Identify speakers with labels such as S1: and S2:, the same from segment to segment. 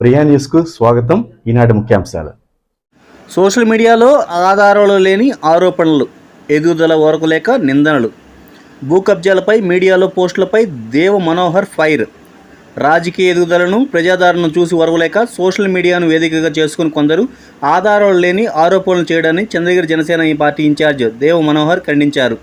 S1: ప్రియా న్యూస్కు స్వాగతం. ఈనాటి ముఖ్యాంశాలు.
S2: సోషల్ మీడియాలో ఆధారాలు లేని ఆరోపణలు ఎదుగుదల వరకు లేక నిందనలు. భూ కబ్జాలపై మీడియాలో పోస్టులపై దేవ మనోహర్ ఫైర్. రాజకీయ ఎదుగుదలను ప్రజాదరణను చూసి వరవలేక సోషల్ మీడియాను వేదికగా చేసుకుని కొందరు ఆధారాలు లేని ఆరోపణలు చేయడాన్ని చంద్రగిరి జనసేన ఈ పార్టీ ఇన్ఛార్జ్ దేవ మనోహర్ ఖండించారు.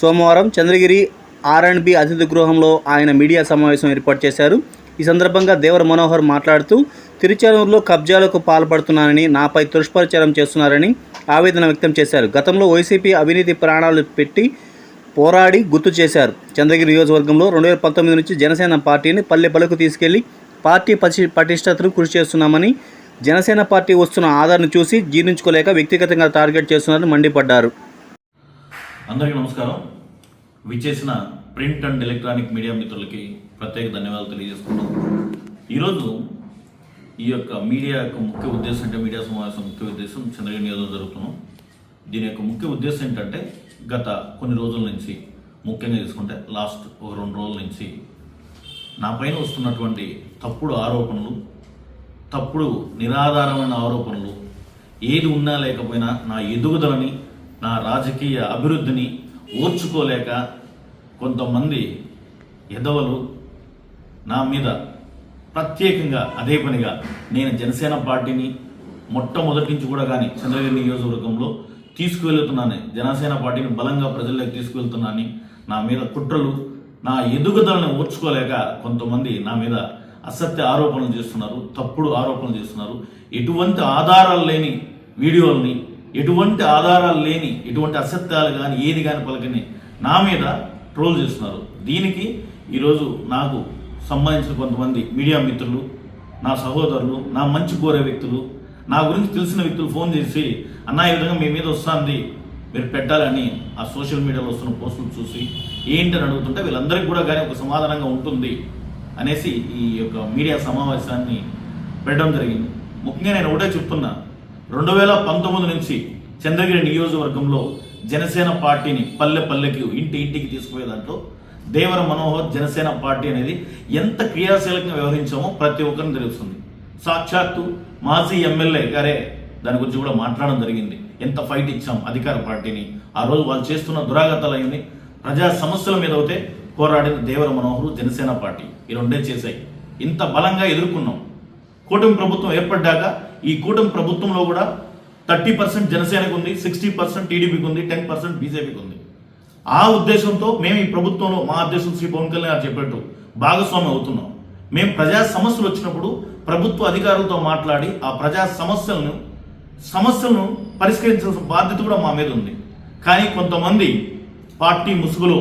S2: సోమవారం చంద్రగిరి ఆర్ అండ్ బి అతిథి గృహంలో ఆయన మీడియా సమావేశం ఏర్పాటు చేశారు. ఈ సందర్భంగా దేవర మనోహర్ మాట్లాడుతూ తిరుచానూరులో కబ్జాలకు పాల్పడుతున్నానని నాపై దుష్ప్రచారం చేస్తున్నారని ఆవేదన వ్యక్తం చేశారు. గతంలో వైసీపీ అవినీతి ప్రాణాలు పెట్టి పోరాడి గుర్తు చేశారు. చంద్రగిరి నియోజకవర్గంలో రెండు వేల పంతొమ్మిది నుంచి జనసేన పార్టీని పల్లె పలకు తీసుకెళ్ళి పార్టీ పటి పటిష్టతను కృషి చేస్తున్నామని జనసేన పార్టీ వస్తున్న ఆధార్ను చూసి జీర్ణించుకోలేక వ్యక్తిగతంగా టార్గెట్ చేస్తున్నారని మండిపడ్డారు.
S3: అందరికీ నమస్కారం. విచ్చేసిన ప్రింట్ అండ్ ఎలక్ట్రానిక్ మీడియా మిత్రులకి ప్రత్యేక ధన్యవాదాలు తెలియజేసుకుంటాం ఈరోజు ఈ యొక్క మీడియా యొక్క ముఖ్య ఉద్దేశం అంటే మీడియా సమావేశం ముఖ్య ఉద్దేశం చంద్రగిరి నియోజకవర్గం జరుగుతున్నాం. దీని యొక్క ముఖ్య ఉద్దేశం ఏంటంటే గత కొన్ని రోజుల నుంచి ముఖ్యంగా తీసుకుంటే లాస్ట్ ఒక రెండు రోజుల నుంచి నా పైన వస్తున్నటువంటి తప్పుడు ఆరోపణలు తప్పుడు నిరాధారమైన ఆరోపణలు ఏది ఉన్నా లేకపోయినా నా ఎదుగుదలని నా రాజకీయ అభివృద్ధిని ఓర్చుకోలేక కొంతమంది ఎదవలు నా మీద ప్రత్యేకంగా అదే పనిగా నేను జనసేన పార్టీని మొట్టమొదటి నుంచి కూడా కానీ చంద్రగిరి నియోజకవర్గంలో తీసుకువెళ్తున్నాను జనసేన పార్టీని బలంగా ప్రజల్లోకి తీసుకువెళ్తున్నాను నా మీద కుట్రలు నా ఎదుగుదలను ఓర్చుకోలేక కొంతమంది నా మీద అసత్య ఆరోపణలు చేస్తున్నారు తప్పుడు ఆరోపణలు చేస్తున్నారు. ఎటువంటి ఆధారాలు లేని వీడియోల్ని ఎటువంటి ఆధారాలు లేని ఎటువంటి అసత్యాలు కానీ ఏది కానీ పలకని నా మీద ట్రోల్ చేస్తున్నారు. దీనికి ఈరోజు నాకు సంబంధించిన కొంతమంది మీడియా మిత్రులు నా సహోదరులు నా మంచి కోరే వ్యక్తులు నా గురించి తెలిసిన వ్యక్తులు ఫోన్ చేసి అన్న ఈ విధంగా మీ మీద వస్తుంది మీరు పెట్టాలని ఆ సోషల్ మీడియాలో వస్తున్న పోస్టులు చూసి ఏంటని అడుగుతుంటే వీళ్ళందరికీ కూడా కానీ ఒక సమాధానంగా ఉంటుంది అనేసి ఈ యొక్క మీడియా సమావేశాన్ని పెట్టడం జరిగింది. ముఖ్యంగా నేను ఒకటే చెప్తున్నా రెండు వేల పంతొమ్మిది నుంచి చంద్రగిరి నియోజకవర్గంలో జనసేన పార్టీని పల్లె పల్లెకి ఇంటి ఇంటికి తీసుకుపోయే దాంట్లో దేవర మనోహర్ జనసేన పార్టీ అనేది ఎంత క్రియాశీలకంగా వ్యవహరించామో ప్రతి ఒక్కరిని తెలుస్తుంది. సాక్షాత్తు మాజీ ఎమ్మెల్యే గారే దాని గురించి కూడా మాట్లాడడం జరిగింది. ఎంత ఫైట్ ఇచ్చాం అధికార పార్టీని. ఆ రోజు వాళ్ళు చేస్తున్న దురాగతాలైంది ప్రజా సమస్యల మీద అయితే పోరాడిన దేవర మనోహరు జనసేన పార్టీ. ఈ రెండే చేశాయి. ఇంత బలంగా ఎదుర్కొన్నాం. కూటమి ప్రభుత్వం ఏర్పడ్డాక ఈ కూటమి ప్రభుత్వంలో కూడా థర్టీ పర్సెంట్ జనసేనకు ఉంది సిక్స్టీ పర్సెంట్ టీడీపీకి ఉంది టెన్ పర్సెంట్ బీజేపీకి ఉంది. ఆ ఉద్దేశంతో మేము ఈ ప్రభుత్వంలో మా అధ్యక్షులు శ్రీ పవన్ కళ్యాణ్ గారు చెప్పినట్టు భాగస్వామి అవుతున్నాం. మేము ప్రజా సమస్యలు వచ్చినప్పుడు ప్రభుత్వ అధికారులతో మాట్లాడి ఆ ప్రజా సమస్యలను సమస్యలను పరిష్కరించాల్సిన బాధ్యత కూడా మా మీద ఉంది. కానీ కొంతమంది పార్టీ ముసుగులో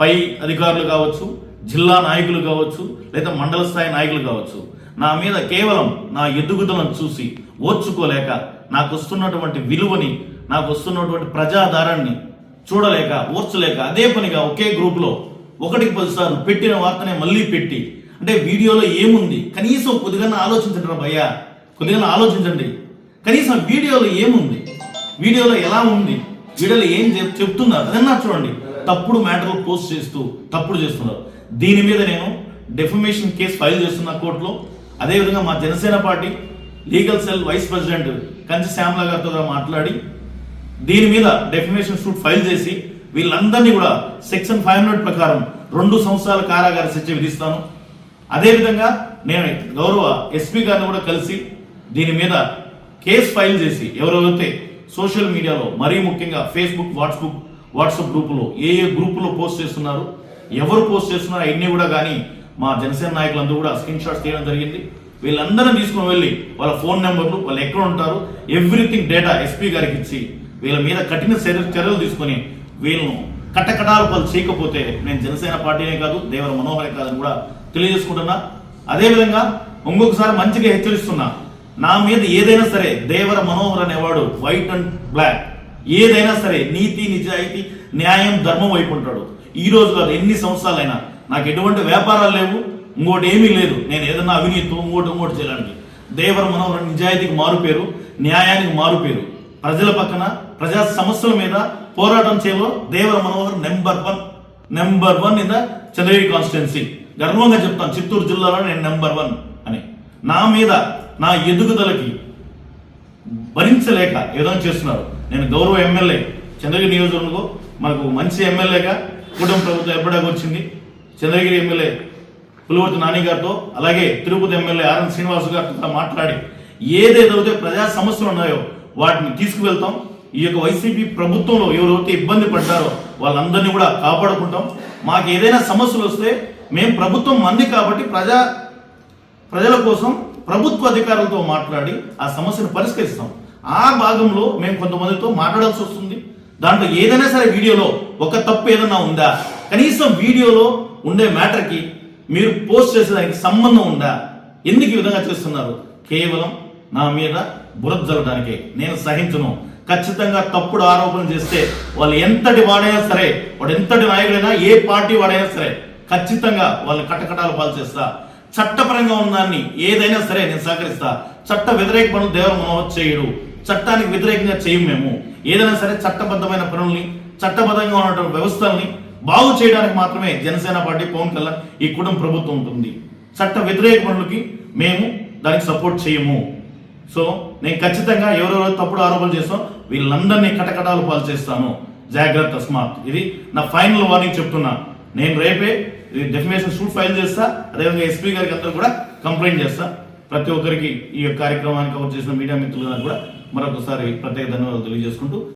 S3: పై అధికారులు కావచ్చు జిల్లా నాయకులు కావచ్చు లేదా మండల స్థాయి నాయకులు కావచ్చు నా మీద కేవలం నా ఎదుగుదలను చూసి ఓర్చుకోలేక నాకు వస్తున్నటువంటి విలువని నాకు వస్తున్నటువంటి ప్రజాధారాన్ని చూడలేక ఓర్చలేక అదే పనిగా ఒకే గ్రూప్లో ఒకటికి పదిసార్లు పెట్టిన వార్తనే మళ్ళీ పెట్టి అంటే వీడియోలో ఏముంది? కనీసం కొద్దిగా ఆలోచించండి రా భయ్యా. కొద్దిగా ఆలోచించండి. కనీసం వీడియోలో ఏముంది? వీడియోలో ఎలా ఉంది? వీడియోలో ఏం చెప్- చెప్తున్నారు? అదన్నా చూడండి. తప్పుడు మ్యాటర్లు పోస్ట్ చేస్తూ తప్పుడు చేస్తున్నారు. దీని మీద నేను డెఫమేషన్ కేసు ఫైల్ చేస్తున్న కోర్టులో. అదేవిధంగా మా Janasena party legal cell vice president Kanchi Shyamala గారితో మాట్లాడి దీని మీద డెఫినేషన్ సూట్ ఫైల్ చేసి వీళ్ళందరినీ కూడా సెక్షన్ ఫైవ్ హండ్రెడ్ ప్రకారం రెండు సంవత్సరాల కారాగార శిక్ష విధిస్తాను. అదేవిధంగా నేను గౌరవ ఎస్పీ గారిని కూడా కలిసి దీని మీద కేసు ఫైల్ చేసి ఎవరెవరైతే సోషల్ మీడియాలో మరీ ముఖ్యంగా ఫేస్బుక్ వాట్సాప్ వాట్సాప్ గ్రూపులో ఏ ఏ గ్రూపులో పోస్ట్ చేస్తున్నారు ఎవరు పోస్ట్ చేస్తున్నారు అవన్నీ కూడా కానీ మా జనసేన నాయకులందరూ కూడా స్క్రీన్ షాట్స్ తీయడం జరిగింది. వీళ్ళందరం తీసుకుని వెళ్ళి వాళ్ళ ఫోన్ నెంబర్లు వాళ్ళు ఎక్కడ ఉంటారు ఎవ్రీథింగ్ డేటా ఎస్పీ గారికి ఇచ్చి వీళ్ళ మీద కఠిన చర్య చర్యలు తీసుకొని వీళ్ళను కట్టకటాలు వాళ్ళు చేయకపోతే నేను జనసేన పార్టీనే కాదు దేవర మనోహరే కాదని కూడా తెలియజేసుకుంటున్నా. అదేవిధంగా ఇంకొకసారి మంచిగా హెచ్చరిస్తున్నా నా మీద ఏదైనా సరే దేవర మనోహర్ అనేవాడు వైట్ అండ్ బ్లాక్. ఏదైనా సరే నీతి నిజాయితీ న్యాయం ధర్మం వైపు ఉంటాడు. ఈ రోజు కాదు ఎన్ని సంవత్సరాలైనా నాకు ఎటువంటి వ్యాపారాలు లేవు ఇంకోటి ఏమీ లేదు. నేను ఏదన్నా అవినీతి ఇంకోటి ఇంకోటి చేయడానికి. దేవర మనోహర్ నిజాయితీకి మారు పేరు న్యాయానికి మారు పేరు. ప్రజల పక్కన ప్రజా సమస్యల మీద పోరాటం చేయలో Devara Manohar number one. Number one in the Chandragiri constituency. గర్వంగా చెప్తాను చిత్తూరు జిల్లాలో నేను నెంబర్ వన్ అని. నా మీద నా ఎదుగుదలకి భరించలేక ఏదో చేస్తున్నారు. నేను గౌరవ ఎమ్మెల్యే చంద్రగిరి నియోజకవర్గంలో మనకు మంచి ఎమ్మెల్యేగా కూటమి ప్రభుత్వం ఏర్పడాక వచ్చింది. చంద్రగిరి ఎమ్మెల్యే పులివర్తి నాని గారితో అలాగే తిరుపతి ఎమ్మెల్యే ఆర్ఎన్ శ్రీనివాస్ గారితో మాట్లాడి ఏదేదైతే ప్రజా సమస్యలు ఉన్నాయో వాటిని తీసుకువెళ్తాం. ఈ యొక్క వైసీపీ ప్రభుత్వంలో ఎవరైతే ఇబ్బంది పడ్డారో వాళ్ళందరినీ కూడా కాపాడుకుంటాం. మాకు ఏదైనా సమస్యలు వస్తే మేము ప్రభుత్వం మంది కాబట్టి ప్రజా ప్రజల కోసం ప్రభుత్వ అధికారులతో మాట్లాడి ఆ సమస్యను పరిష్కరిస్తాం. ఆ భాగంలో మేము కొంతమందితో మాట్లాడాల్సి వస్తుంది. దాంట్లో ఏదైనా సరే వీడియోలో ఒక తప్పు ఏదైనా ఉందా? కనీసం వీడియోలో ఉండే మ్యాటర్కి మీరు పోస్ట్ చేసేదానికి సంబంధం ఉందా? ఎందుకు ఈ విధంగా చేస్తున్నారు? కేవలం నా మీద బురద జరగడానికే నేను సహించను. ఖచ్చితంగా తప్పుడు ఆరోపణ చేస్తే వాళ్ళు ఎంతటి వాడైనా సరే వాడు ఎంతటి నాయకుడైనా ఏ పార్టీ వాడైనా సరే ఖచ్చితంగా వాళ్ళని కటకటాలు పాలు చేస్తా. చట్టపరంగా ఉన్న దాన్ని ఏదైనా సరే నేను సహకరిస్తా. చట్ట వ్యతిరేక పనులు దేవర మనోహర్ చేయడు. చట్టానికి వ్యతిరేకంగా చేయం మేము. ఏదైనా సరే చట్టబద్ధమైన పనుల్ని చట్టబద్ధంగా ఉన్నటువంటి వ్యవస్థల్ని బాగు చేయడానికి మాత్రమే జనసేన పార్టీ పవన్ కళ్యాణ్ ఈ కుటుంబ ప్రభుత్వం ఉంటుంది. చట్ట వ్యతిరేక పనులకి మేము దానికి సపోర్ట్ చేయము. సో నేను ఖచ్చితంగా ఎవరెవరో తప్పుడు ఆరోపణలు చేస్తాం. వీళ్ళందరినీ కటకటాలు పాలు చేస్తాను జాగ్రత్త తస్మాత్ ఇది నా ఫైనల్ వార్నింగ్ చెప్తున్నా. నేను రేపే డెఫినేషన్ షూట్ ఫైల్ చేస్తా. అదేవిధంగా ఎస్పీ గారికి అందరూ కూడా కంప్లైంట్ చేస్తా. ప్రతి ఒక్కరికి ఈ యొక్క కార్యక్రమాన్ని కవర్ చేసిన మీడియా మిత్రులకు కూడా మరొకసారి ప్రత్యేక ధన్యవాదాలు తెలియజేసుకుంటూ